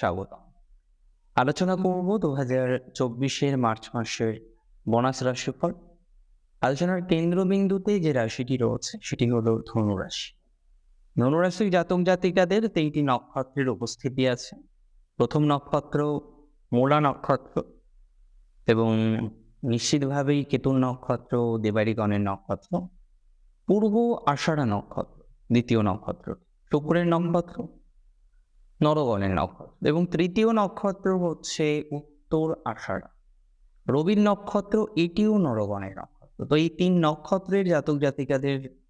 স্বাগত। আলোচনা করব দু হাজার চব্বিশের মার্চ মাসের বোনাস রাশিফল। আলোচনার কেন্দ্রবিন্দুতে যে রাশিটি রয়েছে, সেটি হল ধনুরাশি। ধনুরাশির জাতক জাতিকাদের তিনটি নক্ষত্রের উপস্থিতি আছে। প্রথম নক্ষত্র মূলা নক্ষত্র এবং নিশ্চিতভাবেই কেতুন নক্ষত্র দেবারিগণের নক্ষত্র। পূর্ব আষাঢ়া নক্ষত্র, দ্বিতীয় নক্ষত্র, শুক্রের নক্ষত্র নরগণের নক্ষত্র। এবং তৃতীয় নক্ষত্র হচ্ছে উত্তর আষাঢ়। রবির নক্ষত্র, এটিও নরগণের নক্ষত্র। তো এই তিন নক্ষত্রের জাতক জাতিকাদের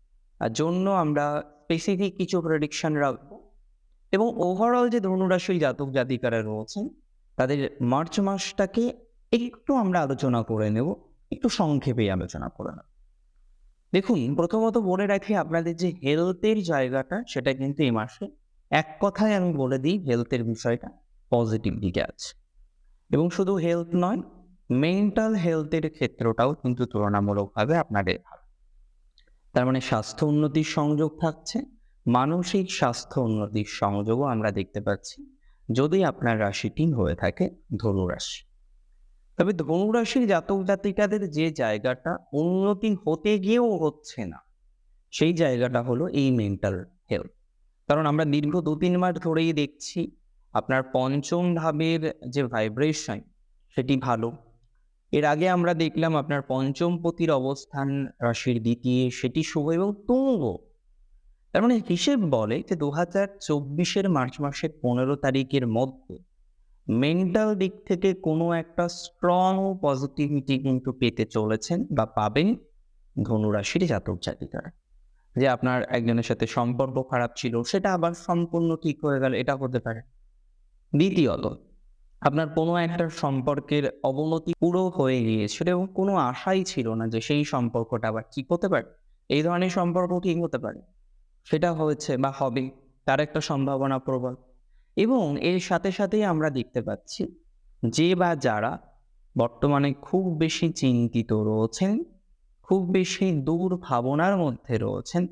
জন্য আমরা স্পেসিফিক কিছু প্রেডিকশন রাখব। এবং ওভারঅল যে ধনুরাশি জাতক জাতিকারা রয়েছেন, তাদের মার্চ মাসটাকে একটু আমরা আলোচনা করে নেব, একটু সংক্ষেপে আলোচনা করে নেব। দেখুন, প্রথমত বলে রাখি, আপনাদের যে হেলথের জায়গাটা, সেটা কিন্তু এই মাসে এক কথায় আমি বলে দিই হেলথের বিষয়টা পজিটিভ দিকে আছে। এবং শুধু হেলথ নয় মেন্টাল হেলথের ক্ষেত্রটাও কিন্তু তুলনামূলকভাবে আপনাদের ভালো। তার মানে স্বাস্থ্য উন্নতির সংযোগ থাকছে, মানসিক স্বাস্থ্য উন্নতির সংযোগও আমরা দেখতে পাচ্ছি, যদি আপনার রাশিটি হয়ে থাকে ধনু রাশি তবে ধনুরাশির জাতক জাতিকাদের যে জায়গাটা উন্নতি হতে গিয়েও হচ্ছে না, সেই জায়গাটা হলো এই মেন্টাল হেলথ কারণ আমরা দীর্ঘ দু তিন মাস ধরেই দেখছি আপনার পঞ্চম ভাবের যে ভাইব্রেশন সেটি ভালো। এর আগে আমরা দেখলাম আপনার পঞ্চম পতির অবস্থান রাশির দ্বিতীয় সেটি শুভ এবং তুঙ্গ। তার মানে হিসেব বলে যে দু হাজার চব্বিশের মার্চ মাসের পনেরো তারিখের মধ্যে মেন্টাল দিক থেকে কোনো একটা স্ট্রং পজিটিভিটি কিন্তু পেতে চলেছেন বা পাবেন ধনুরাশির জাতক জাতিকারা। যে আপনার একজনের সাথে সম্পর্ক খারাপ ছিল, সেটা আবার সম্পূর্ণ ঠিক হয়ে গেল, এটা হতে পারে। দ্বিতীয়ত, আপনার কোনো একটা সম্পর্কের অবনতি পুরো হয়ে গিয়েছিল এবং কোনো আশাই ছিল না যে সেই সম্পর্কটা আবার ঠিক হতে পারে। এই ধরনের সম্পর্ক ঠিক হতে পারে। সেটা হয়েছে বা হবে, তার একটা সম্ভাবনা প্রবল। এবং এর সাথে সাথেই আমরা দেখতে পাচ্ছি যে বা যারা বর্তমানে খুব বেশি চিন্তিত রয়েছেন খুব বেশি দূর ভাবনার মধ্যে রয়েছেন।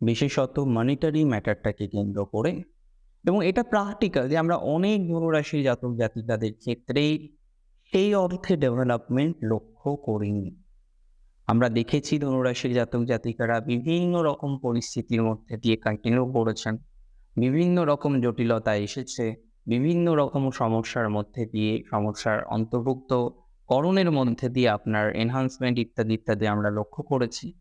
বিশেষত মনিটারি ম্যাটারটাকে কেন্দ্র করে। এবং এটা প্র্যাকটিক্যাল যে আমরা অনেক ধনুরাশি জাতক জাতিকাদের ক্ষেত্রেই সেই অর্থে ডেভেলপমেন্ট লক্ষ্য করিনি। আমরা দেখেছি ধনুরাশির জাতক জাতিকারা বিভিন্ন রকম পরিস্থিতির মধ্যে দিয়ে কন্টিনিউ করেছেন। বিভিন্ন রকম জটিলতা এসেছে। বিভিন্ন রকম সমস্যার মধ্যে দিয়ে সমস্যার অন্তর্ভুক্ত করণের মধ্যে দিয়ে আপনার এনহান্সমেন্ট ইত্যাদি ইত্যাদি আমরা লক্ষ্য করেছি।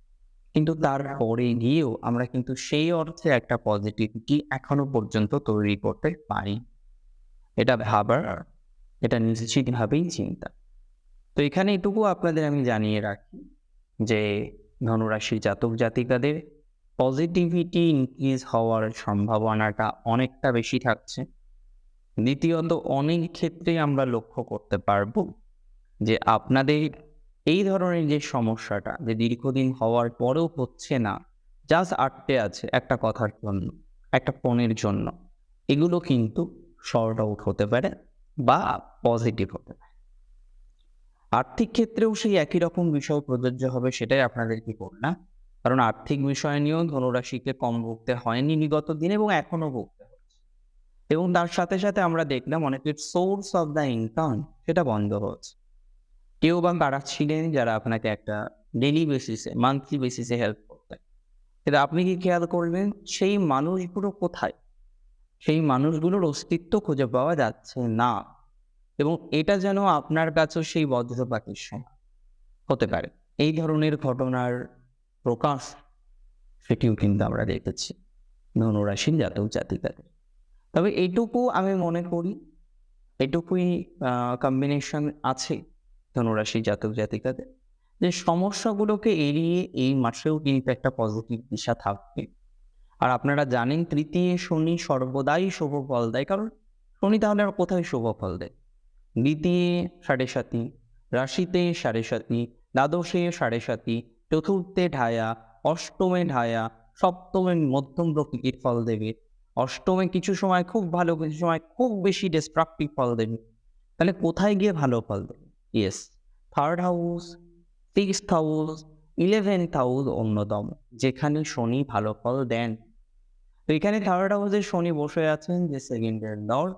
কিন্তু তারপরে গিয়েও আমরা কিন্তু সেই অর্থে একটা পজিটিভিটি এখনও পর্যন্ত তৈরি করতে পারি। এটা ভাবার, এটা নিশ্চিতভাবেই চিন্তা। তো এখানে এটুকু আপনাদের আমি জানিয়ে রাখি যে ধনুরাশির জাতক জাতিকাদের পজিটিভিটি ইনক্রিজ হওয়ার সম্ভাবনাটা অনেকটা বেশি থাকছে। দ্বিতীয়ত, অনেক ক্ষেত্রে আমরা লক্ষ্য করতে পারব যে আপনাদের এই ধরনের যে সমস্যাটা, যে দীর্ঘদিন হওয়ার পরেও হচ্ছে না জাস্ট আটকে আছে একটা কথার জন্য, একটা ফোনের জন্য, এগুলো কিন্তু শর্ট আউট হতে পারে বা পজিটিভ হতে পারে। আর্থিক ক্ষেত্রেও সেই একই রকম বিষয় প্রযোজ্য হবে সেটাই আপনাদেরকে বললাম, কারণ আর্থিক বিষয় নিয়েও ধনুরাশিকে কম ভুগতে হয়নি বিগত দিন এবং এখনও ভুগতে হচ্ছে। এবং তার সাথে সাথে আমরা দেখলাম অনেকের সোর্স অফ দ্য ইনকাম সেটা বন্ধ হচ্ছে। কেউ বা কারা ছিলেন যারা আপনাকে একটা ডেলি বেসিসে মান্থলি বেসিসে হেল্প করতেন? কিন্তু আপনি কি খেয়াল করবেন, সেই মানুষগুলো কোথায়? সেই মানুষগুলোর অস্তিত্ব খুঁজে পাওয়া যাচ্ছে না। এবং এটা যেন আপনার কাছেও সেই বজ্রপাতের সময় হতে পারে। এই ধরনের ঘটনার প্রকাশ সেটিও কিন্তু আমরা দেখেছি। ধনুরাশির জাতক জাতিকাদের। তবে এইটুকু আমি মনে করি, এটুকুই কম্বিনেশন আছে। ধনুরাশি জাতক জাতিকাদের, যে সমস্যাগুলোকে এড়িয়ে এই মাসেও কিন্তু একটা পজিটিভ দিশা থাকবে। আর আপনারা জানেন তৃতীয় শনি সর্বদাই শুভ ফল দেয়, কারণ শনি তাহলে আর কোথায় শুভ ফল দেয়? দ্বিতীয় সাড়ে সাতি, রাশিতে সাড়ে সাতি, দ্বাদশে সাড়ে সাতি, চতুর্থে ঢায়া, অষ্টমে ঢায়া, সপ্তমে মধ্যম প্রকৃতির ফল দেবে। অষ্টমে কিছু সময় খুব ভালো, কিছু সময় খুব বেশি ডিস্ট্রাকটিভ ফল দেবে। তাহলে কোথায় গিয়ে ভালো ফল দেবে? Yes third house sixth house eleventh house অন্যতম। যেখানে শনি ভালো ফল দেন। তো এখানে থার্ড হাউসে শনি বসে আছেন, যে সেকেন্ডের দর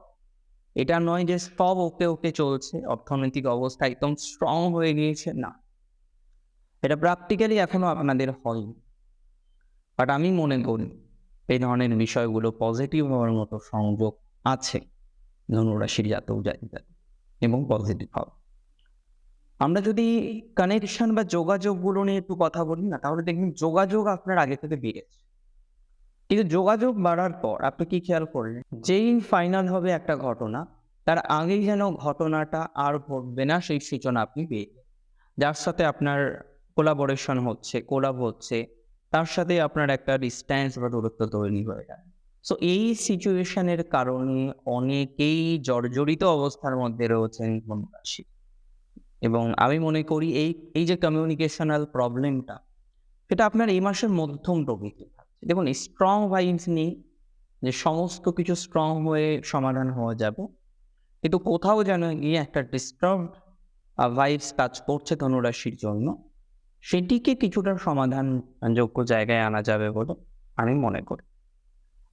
এটা নয় যে সব ওকে ওকে চলছে। অর্থনৈতিক অবস্থা একদম স্ট্রং হয়ে গিয়েছে, না। এটা প্র্যাকটিক্যালি এখনও আপনাদের হয়নি। বাট আমি মনে করি, এই ধরনের বিষয়গুলো পজিটিভ হওয়ার মতো সংযোগ আছে। ধনুরাশির জাতক জাতিকার। এবং পজিটিভ হবে। আমরা যদি কানেকশন বা যোগাযোগগুলো নিয়ে একটু কথা বলি না, তাহলে দেখবেন যোগাযোগ আপনার আগে থেকে বেড়েছে। কিন্তু যোগাযোগ বাড়ার পর আপনি কি খেয়াল করলেন? যেই ফাইনাল হবে একটা ঘটনা, তার আগেই যেন ঘটনাটা আর ঘটবে না, সেই সূচনা আপনি পেয়ে যার সাথে আপনার কোলাবোরেশন হচ্ছে কোলাব হচ্ছে, তার সাথে আপনার একটা ডিস্ট্যান্স বা দূরত্ব তৈরি হয়ে যায়। সো এই সিচুয়েশনের কারণে অনেকেই জর্জরিত অবস্থার মধ্যে রয়েছেন ধনুরাশি এবং আমি মনে করি এই এই যে কমিউনিকেশনাল প্রবলেমটা সেটা আপনার এই মাসের মধ্যম প্রকৃতি। দেখুন স্ট্রং ভাইবস নেই যে সমস্ত কিছু স্ট্রং হয়ে সমাধান হওয়া যাবে, কিন্তু কোথাও যেন গিয়ে একটা ডিস্টার্ব ভাইবস কাজ করছে ধনুরাশির জন্য, সেটিকে কিছুটা সমাধান যোগ্য জায়গায় আনা যাবে বলে আমি মনে করি।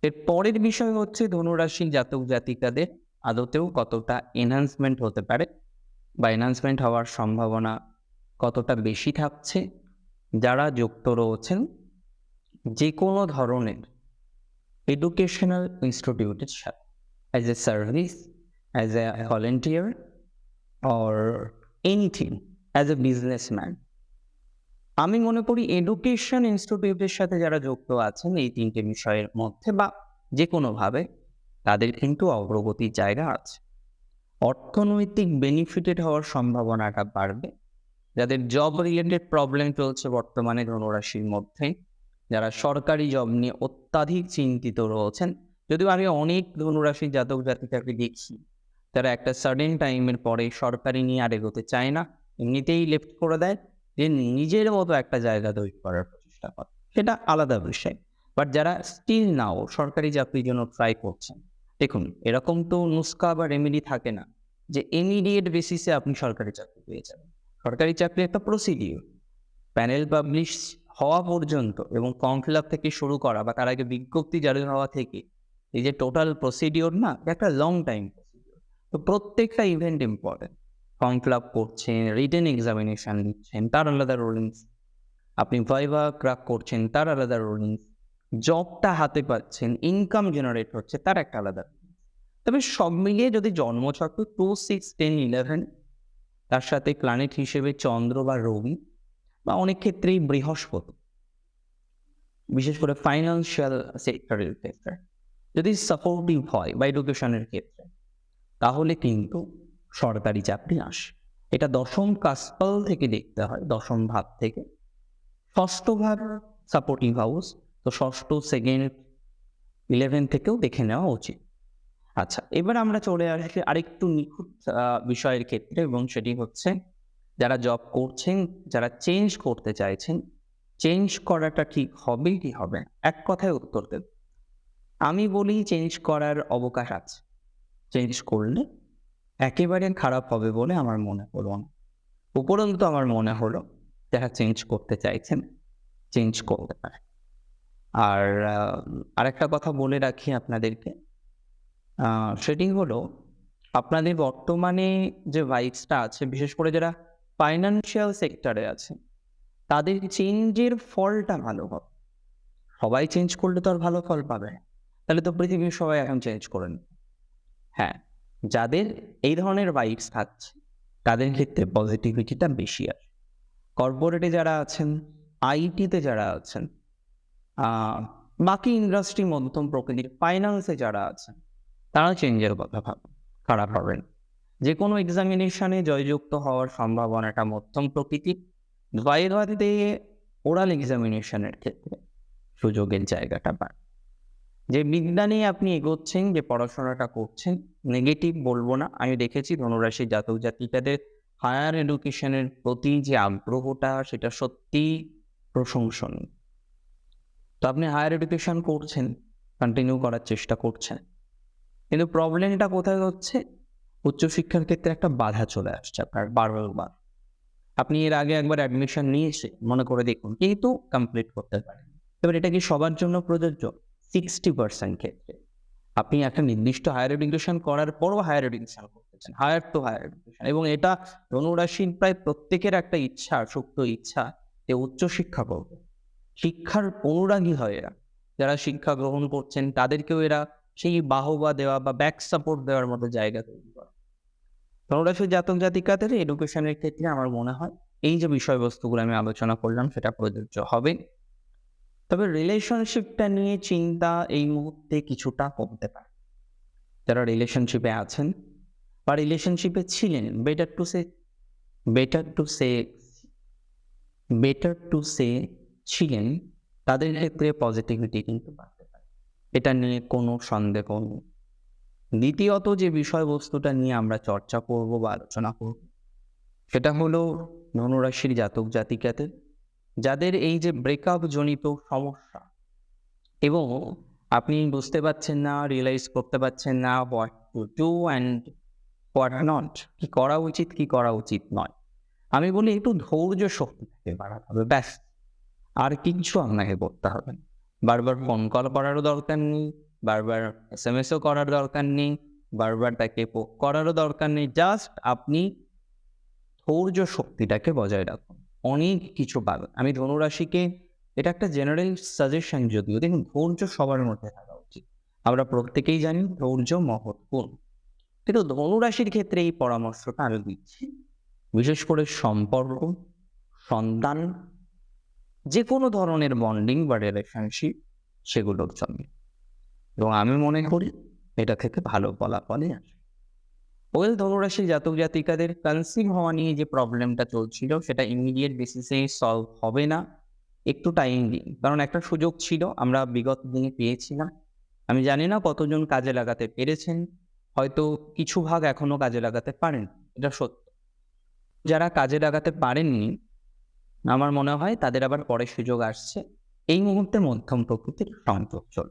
এর পরের বিষয় হচ্ছে ধনুরাশির জাতক জাতিকাদের আদতেও কতটা এনহান্সমেন্ট হতে পারে বা এনহান্সমেন্ট হওয়ার সম্ভাবনা কতটা বেশি থাকছে? যারা যুক্ত রয়েছেন যে কোনো ধরনের এডুকেশনাল ইনস্টিটিউটের সাথে as a service as a volunteer or anything as a businessman আমি মনে করি এডুকেশন ইনস্টিটিউটের সাথে যারা যুক্ত আছেন, এই তিনটে বিষয়ের মধ্যে বা যে কোনোভাবে তাদের কিন্তু অগ্রগতির জায়গা আছে। অর্থনৈতিক বেনিফিটেড হওয়ার সম্ভাবনাটা বাড়বে। যাদের জব রিলেটেড প্রবলেম চলছে বর্তমানে ধনুরাশির মধ্যে, যারা সরকারি জব নিয়ে অত্যাধিক চিন্তিত রয়েছেন, যদিও আমি অনেক ধনুরাশির জাতক জাতিকাকে দেখি, তারা একটা সাডেন টাইমের পরে সরকারি নিয়ে আর এগোতে চায় না, এমনিতেই লেফট করে দেয় যে নিজের মতো একটা জায়গা তৈরি করার প্রচেষ্টা করে। সেটা আলাদা বিষয় বাট যারা স্টিল নাও সরকারি চাকরির জন্য ট্রাই করছেন দেখুন, এরকম তো নুস্কা বা রেমেডি থাকে না যে ইমিডিয়েট বেসিসে আপনি সরকারি চাকরি পেয়ে যাবেন। সরকারি চাকরি একটা প্রসিডিওর প্যানেল পাবলিশ হওয়া পর্যন্ত এবং ফর্ম ফিল আপ থেকে শুরু করা বা তার আগে বিজ্ঞপ্তি জারি হওয়া থেকে এই যে টোটাল প্রসিডিওর না একটা লং টাইম তো প্রত্যেকটা event important form fill up করছেন রিটেন এক্সামিনেশান দিচ্ছেন তার আলাদা রুলিংস আপনি ভাইভা ক্রাক করছেন, তার আলাদা রুলিংস জবটা হাতে পাচ্ছেন ইনকাম জেনারেট হচ্ছে, তার একটা আলাদা তবে সব মিলিয়ে যদি জন্মচক্র টু সিক্স টেন ইলেভেন তার সাথে প্ল্যানেট হিসেবে চন্দ্র বা রবি, বা অনেক ক্ষেত্রেই বৃহস্পতি, বিশেষ করে ফাইন্যান্সিয়াল সেক্টরের ক্ষেত্রে, যদি সাপোর্টিভ হয় বা এডুকেশনের ক্ষেত্রে, তাহলে কিন্তু সরকারি চাকরি আসে। এটা দশম কাসপাল থেকে দেখতে হয়, দশম ভাব থেকে। ষষ্ঠ ভাব সাপোর্টিভ হাউস তো ষষ্ঠ সেকেন্ড ইলেভেন থেকেও দেখে নেওয়া উচিত। আচ্ছা এবার আমরা চলে আসি আরেকটু নিখুঁত বিষয়ের ক্ষেত্রে এবং সেটি হচ্ছে যারা জব করছেন, যারা চেঞ্জ করতে চাইছেন চেঞ্জ করাটা ঠিক হবে কি হবে? এক কথায় উত্তর দেব। আমি বলি চেঞ্জ করার অবকাশ আছে। চেঞ্জ করলে একেবারে খারাপ হবে বলে আমার মনে হলো না। উপরন্তু আমার মনে হলো, যারা চেঞ্জ করতে চাইছেন চেঞ্জ করতে পারে আর আরেকটা কথা বলে রাখি আপনাদেরকে। সেটি হলো, আপনাদের বর্তমানে যে ভাইবসটা আছে, বিশেষ করে যারা ফাইন্যান্সিয়াল সেক্টরে আছে, তাদের চেঞ্জের ফলটা ভালো হবে সবাই চেঞ্জ করলে তো আর ভালো ফল পাবে। তাহলে তো পৃথিবীর সবাই এখন চেঞ্জ করেন হ্যাঁ যাদের এই ধরনের ভাইবস থাকছে, তাদের ক্ষেত্রে পজিটিভিটিটা বেশি আছে কর্পোরেটে যারা আছেন আইটিতে যারা আছেন বাকি ইন্ডাস্ট্রি মধ্যম প্রকৃতির ফাইন্যান্সে যারা আছেন, তারা চেঞ্জের কথা ভাবেন খারাপ হবেন যে কোনো এক্সামিনেশনে জয়যুক্ত হওয়ার সম্ভাবনাটা মধ্যম প্রকৃতির ভাইভাতে ওরাল এক্সামিনেশনের ক্ষেত্রে সুযোগের জায়গাটা পান যে বিজ্ঞানে আপনি এগোচ্ছেন, যে পড়াশোনাটা করছেন নেগেটিভ বলব না, আমি দেখেছি ধনুরাশি জাতক জাতিকাদের হায়ার এডুকেশনের প্রতি যে আগ্রহটা, সেটা সত্যি প্রশংসনীয়। তো আপনি হায়ার এডুকেশন করছেন কন্টিনিউ করার চেষ্টা করছেন। কিন্তু প্রবলেমটা কোথায় হচ্ছে? উচ্চশিক্ষার ক্ষেত্রে একটা বাধা চলে আসছে আপনার বারবার। আপনি এর আগে একবার অ্যাডমিশন নিয়েছে মনে করে দেখুন কিন্তু কমপ্লিট করতে পারেন। এবার এটা কি সবার জন্য প্রযোজ্য? সিক্সটি পার্সেন্ট ক্ষেত্রে। আপনি একটা নির্দিষ্ট হায়ার এডুকেশন করার পরও হায়ার এডুকেশন করতেছেন হায়ার টু হায়ার এডুকেশন এবং এটা ধনুরাশির প্রায় প্রত্যেকের একটা ইচ্ছা, সুপ্ত ইচ্ছা যে উচ্চশিক্ষা করবে। শিক্ষার অনুরাগী হয় এরা। যারা শিক্ষা গ্রহণ করছেন, তাদেরকেও এরা সেই বাহবা দেওয়া বা ব্যাক সাপোর্ট দেওয়ার মতো জায়গা তৈরি করে। ধনুরাশির জাতক জাতিকাদের এডুকেশনের ক্ষেত্রে আমার মনে হয় এই যে বিষয়বস্তুগুলো আমি আলোচনা করলাম, সেটা প্রযোজ্য হবে। তবে রিলেশনশিপটা নিয়ে চিন্তা এই মুহূর্তে কিছুটা কমতে পারে। যারা রিলেশনশিপে আছেন বা রিলেশনশিপে ছিলেন better to say better to say better to say ছিলেন, তাদের ক্ষেত্রে পজিটিভিটি কিন্তু বাড়তে পারে। এটা নিয়ে কোনো সন্দেহ নেই। দ্বিতীয়ত যে বিষয়বস্তুটা নিয়ে আমরা চর্চা করব বা আলোচনা করব, সেটা হলো ধনুরাশির জাতক জাতিকাদের, যাদের এই যে ব্রেকআপ জনিত সমস্যা এবং আপনি বুঝতে পারছেন না রিয়েলাইজ করতে পারছেন না what to do and what not কি করা উচিত, কি করা উচিত নয়। আমি বলি একটু ধৈর্য শক্তিটাকে বাড়াতে হবে, ব্যাস। আর কিছু আপনাকে করতে হবে বারবার ফোন কল করারও দরকার নেই, বারবার এস এম এসও করার দরকার নেই, বারবার তাকে করারও দরকার নেই। জাস্ট আপনি ধৈর্য শক্তিটাকে বজায় রাখুন। অনেক কিছু পাবেন। আমি ধনুরাশিকে এটা একটা জেনারেল সাজেশন যদিও দেখুন ধৈর্য সবার মধ্যে থাকা উচিত। আমরা প্রত্যেকেই জানি ধৈর্য মহৎ গুণ কিন্তু ধনুরাশির ক্ষেত্রে এই পরামর্শটা আমি দিচ্ছি। বিশেষ করে সম্পর্ক, সন্তান যে কোনো ধরনের বন্ডিং বা রিলেশনশিপ সেগুলোর জন্য। এবং আমি মনে করি এটা থেকে ভালো ফলাফলই আসে। ওয়েল ধনুরাশি জাতক জাতিকাদের কনসিভ হওয়া নিয়ে যে প্রবলেমটা চলছিল, সেটা ইমিডিয়েট বেসিসে সলভ হবে না। একটু টাইম দিন। কারণ একটা সুযোগ ছিল, আমরা বিগত দিনে পেয়েছি না। আমি জানি না কতজন কাজে লাগাতে পেরেছেন। হয়তো কিছু ভাগ এখনও কাজে লাগাতে পারেন। এটা সত্য। যারা কাজে লাগাতে পারেননি আমার মনে হয় তাদের আবার পরে সুযোগ আসছে। এই মুহূর্তে মধ্যম প্রকৃতির সংযোগ চল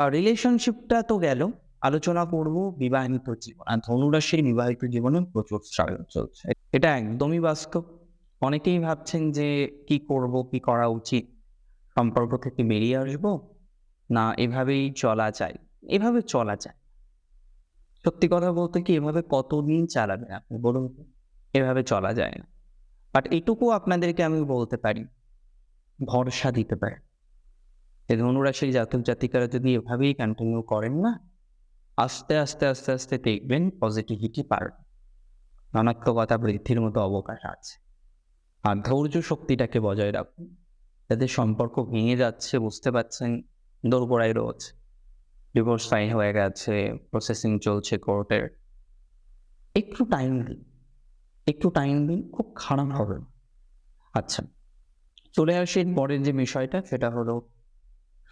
রিলেশনশিপটা তো গেল। আলোচনা করব বিবাহিত জীবন। আর ধনুরাশির বিবাহিত জীবনে প্রচুর স্ট্রাগল চলছে। এটা একদমই বাস্তব। অনেকেই ভাবছেন যে কি করব, কি করা উচিত? সম্পর্ক থেকে বেরিয়ে আসব? না, এভাবেই চলা যায়। এভাবে চলা যায়। সত্যি কথা বলতে কি, এভাবে কতদিন চালাবেন আপনি বলুন এভাবে চলা যায় না। বাট এটুকু আপনাদেরকে আমি বলতে পারি, ভরসা দিতে পারি। এই ধনুরাশির জাতক জাতিকারা যদি এভাবেই কন্টিনিউ করেন না, আস্তে আস্তে আস্তে আস্তে দেখবেন পজিটিভিটি পারবে ধনাত্মকতা বৃদ্ধির মতো অবকাশ আছে। আর ধৈর্য শক্তিটাকে বজায় রাখুন। যাদের সম্পর্ক ভেঙে যাচ্ছে, বুঝতে পারছেন, দোরগোড়ায় রয়েছে। ডিভোর্স ফাইন হয়ে গেছে প্রসেসিং চলছে কোর্টের একটু টাইম দিন। একটু টাইম দিন, খুব খারাপ হবে। আচ্ছা চলে আসি পরের যে বিষয়টা, সেটা হলো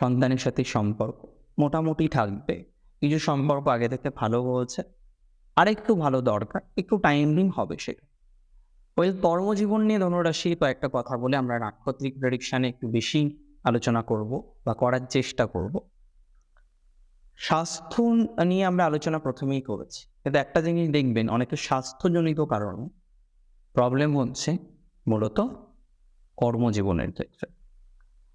সন্তানের সাথে সম্পর্ক। মোটামুটি থাকবে। কিছু সম্পর্ক আগে থেকে ভালো হয়েছে। আর একটু ভালো দরকার, একটু টাইম দিন, হবে সেটা। ওই কর্মজীবন নিয়ে ধনুরাশি কয়েকটা কথা বলে আমরা নাক্ষত্রিক প্রেডিকশানে একটু বেশি আলোচনা করব বা করার চেষ্টা করব। স্বাস্থ্য নিয়ে আমরা আলোচনা প্রথমেই করেছি। কিন্তু একটা জিনিস দেখবেন, অনেকে স্বাস্থ্যজনিত কারণে প্রবলেম হচ্ছে মূলত কর্মজীবনের ক্ষেত্রে।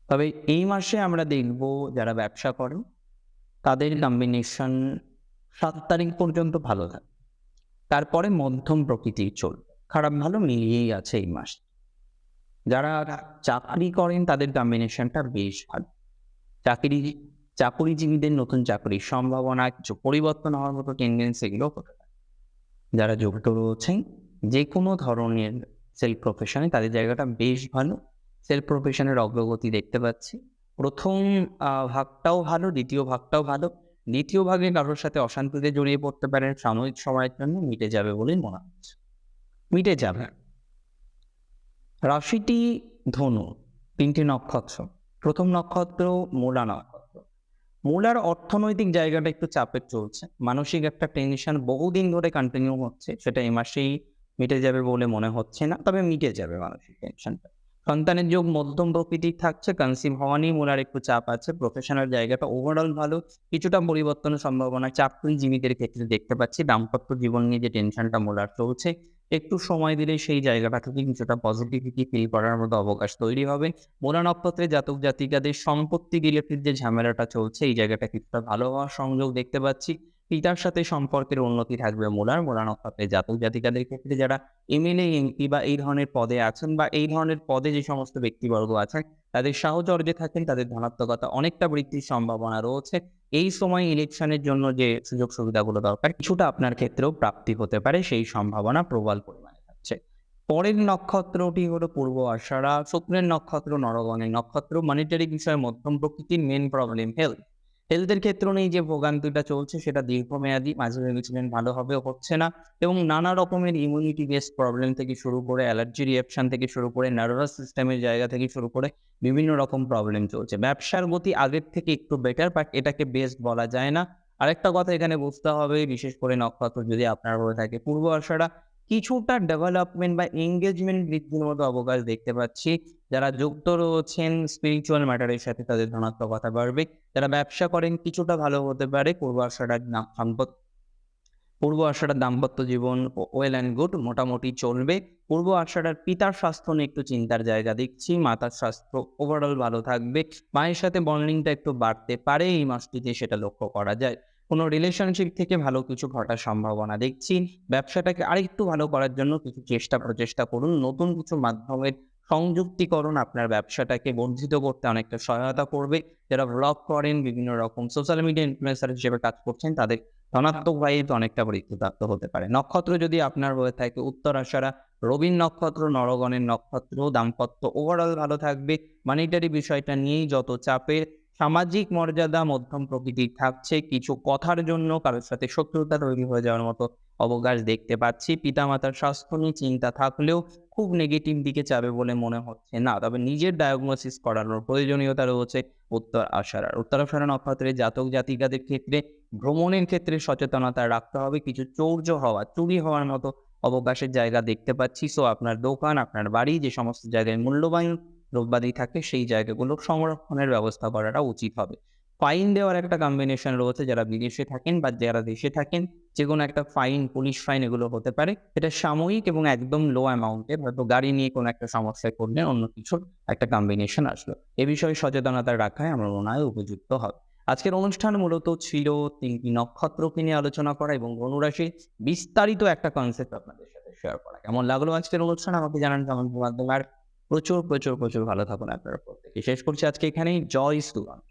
তবে এই মাসে আমরা দেখব যারা ব্যবসা করেন তাদের কম্বিনেশন সাত তারিখ পর্যন্ত ভালো থাকে। তারপরে মধ্যম প্রকৃতির চলবে। খারাপ ভালো মিলিয়েই আছে এই মাস। যারা চাকরি করেন, তাদের কম্বিনেশনটা বেশ ভালো। চাকরি, চাকরিজীবীদের নতুন চাকরির সম্ভাবনা, কিছু পরিবর্তন হওয়ার মতো টেন্ডেন্সি এগুলো যারা যুক্ত রয়েছেন যে কোনো ধরনের সেলফ প্রফেশনে তাদের জায়গাটা বেশ ভালো। সেলফ প্রফেশনের অগ্রগতি দেখতে পাচ্ছি। প্রথম ভাগটাও ভালো, দ্বিতীয় ভাগটাও ভালো। দ্বিতীয় ভাগে কারোর সাথে অশান্তিতে জড়িয়ে পড়তে পারেন সাময়িক সময়ের জন্য মিটে যাবে বলেই মনে হচ্ছে। মিটে যাবে। রাশিটি ধনু, তিনটি নক্ষত্র। প্রথম নক্ষত্র মূলা নক্ষত্র। মূলার অর্থনৈতিক জায়গাটা একটু চাপের চলছে। মানসিক একটা টেনশন বহুদিন ধরে কন্টিনিউ হচ্ছে। সেটা এই মাসেই মিটে যাবে বলে মনে হচ্ছে না, তবে মিটে যাবে মানসিক টেনশনটা সন্তানের যোগ মধ্যম প্রকৃতির থাকছে কনসিভ হওয়া নিয়ে মূলার একটু চাপ আছে। প্রফেশনাল জায়গাটা ওভারঅল ভালো, কিছুটা পরিবর্তনের সম্ভাবনা চাকরিজীবীদের ক্ষেত্রে দেখতে পাচ্ছি। দাম্পত্য জীবন নিয়ে যে টেনশনটা মোলার চলছে, একটু সময় দিলে সেই জায়গাটা থেকে কিছুটা পজিটিভিটি ফিল করার মতো অবকাশ তৈরি হবে। মোলা নক্ষত্রে জাতক জাতিকাদের সম্পত্তি রিলেটেড যে ঝামেলাটা চলছে, এই জায়গাটা কিছুটা ভালো হওয়ার সংযোগ দেখতে পাচ্ছি। পিতার সাথে সম্পর্কের উন্নতি থাকবে মোলার মোলা নক্ষত্রে জাতক জাতিকাদের ক্ষেত্রে যারা এমএলএ এমপি বা এই ধরনের পদে আছেন বা এই ধরনের পদে যে সমস্ত ব্যক্তিবর্গ আছেন, তাদের সাহচর্যে থাকেন, তাদের ধনাত্মকতা অনেকটা বৃদ্ধির সম্ভাবনা রয়েছে। এই সময় ইলেকশনের জন্য যে সুযোগ সুবিধাগুলো দরকার, কিছুটা আপনার ক্ষেত্রেও প্রাপ্তি হতে পারে, সেই সম্ভাবনা প্রবল পরিমাণে থাকছে। পরের নক্ষত্রটি হলো পূর্ব আষাঢ়া, শুক্রের নক্ষত্র, নরগণের নক্ষত্র মনিটারি বিষয়ে মধ্যম প্রকৃতির মেন প্রবলেম হেলথ হেলথের ক্ষেত্রে এই যে ভোগান্তিটা চলছে, সেটা দীর্ঘমেয়াদী, মাঝে ভেবেছিলেন ভালো হবে, হচ্ছে না। এবং নানা রকমের ইমিউনিটি বেসড প্রবলেম থেকে শুরু করে অ্যালার্জি রিয়াকশন থেকে শুরু করে নার্ভাস সিস্টেমের জায়গা থেকে শুরু করে, বিভিন্ন রকম প্রবলেম চলছে। ব্যবসার গতি আগের থেকে একটু বেটার বাট এটাকে বেস্ট বলা যায় না। আরেকটা কথা এখানে বুঝতে হবে, বিশেষ করে নক্ষত্র যদি আপনার হয়ে থাকে, পূর্ব আশারা কিছুটা ডেভেলপমেন্ট বা এঙ্গেজমেন্ট বৃদ্ধির মতো অবকাশ দেখতে পাচ্ছি। যারা যুক্ত রয়েছেন স্পিরিচুয়াল ম্যাটারের সাথে তাদের ধনাত্মকতা বাড়বে। যারা ব্যবসা করেন কিছুটা ভালো হতে পারে। পূর্ব আশাটার দাম্পত্য পূর্ব আশাটার দাম্পত্য জীবন ওয়েল অ্যান্ড গুড মোটামুটি চলবে। পূর্ব আশাটার পিতার স্বাস্থ্য নিয়ে একটু চিন্তার জায়গা দেখছি। মাতার স্বাস্থ্য ওভারঅল ভালো থাকবে। মায়ের সাথে বন্ডিংটা একটু বাড়তে পারে। এই মাসটিতে সেটা লক্ষ্য করা যায়। কোনো রিলেশনশিপ থেকে ভালো কিছু ঘটার সম্ভাবনা দেখছি। ব্যবসাটাকে আরেকটু ভালো করার জন্য কিছু চেষ্টা, প্রচেষ্টা করুন। নতুন কিছু মাধ্যমের সংযুক্তিকরণ আপনার ব্যবসাটাকে বর্ধিত করতে অনেকটা সহায়তা করবে। যারা ব্লগ করেন, বিভিন্ন রকম সোশ্যাল মিডিয়া ইনফ্লুয়েন্সার হিসেবে কাজ করছেন, তাদের ধনাত্মক ভাইব অনেকটা বৃদ্ধিপ্রাপ্ত হতে পারে। নক্ষত্র যদি আপনার হয়ে থাকে উত্তর আষাঢ়া রবীন নক্ষত্র, নরগণের নক্ষত্র, দাম্পত্য ওভারঅল ভালো থাকবে। মানিটারি বিষয়টা নিয়েই যত চাপের সামাজিক মর্যাদা মধ্যম প্রকৃতির থাকছে। কিছু কথার জন্য কারোর সাথে শত্রুতা তৈরি হয়ে যাওয়ার মতো অবকাশ দেখতে পাচ্ছি। পিতামাতার স্বাস্থ্য নিয়ে চিন্তা থাকলেও খুব নেগেটিভ দিকে যাবে বলে মনে হচ্ছে না। তবে নিজের ডায়াগনোসিস করানোর প্রয়োজনীয়তা রয়েছে উত্তর আষাঢ়ার উত্তর আষাঢ়া নক্ষত্রের জাতক জাতিকাদের ক্ষেত্রে ভ্রমণের ক্ষেত্রে সচেতনতা রাখতে হবে। কিছু চৌর্য হওয়া, চুরি হওয়ার মতো অবকাশের জায়গা দেখতে পাচ্ছি। সো আপনার দোকান, আপনার বাড়ি, যে সমস্ত জায়গায় মূল্যবান দ্রব্যাদি থাকে, সেই জায়গাগুলো সংরক্ষণের ব্যবস্থা করাটা উচিত হবে। ফাইন দেওয়ার একটা কম্বিনেশন রয়েছে যারা বিদেশে থাকেন বা যারা দেশে থাকেন যে কোনো একটা ফাইন, পুলিশ ফাইন এগুলো হতে পারে। এটা সাময়িক এবং একদম লো অ্যামাউন্টের হয়তো গাড়ি নিয়ে কোনো একটা সমস্যায় পড়লে অন্য কিছুর একটা কম্বিনেশন আসলো। এ বিষয়ে সচেতনতা রাখায় আমার মনে হয় উপযুক্ত হবে। আজকের অনুষ্ঠান মূলত ছিল তিনটি নক্ষত্রকে নিয়ে আলোচনা করা এবং ধনুরাশির বিস্তারিত একটা কনসেপ্ট আপনাদের সাথে শেয়ার করা। কেমন লাগল আজকের অনুষ্ঠান? আমাকে জানান কমেন্ট মাধ্যমে। আর প্রচুর প্রচুর প্রচুর ভালো থাকুন আপনারা প্রত্যেকে শেষ করছি আজকে এখানেই। জয় স্টুডেন্ট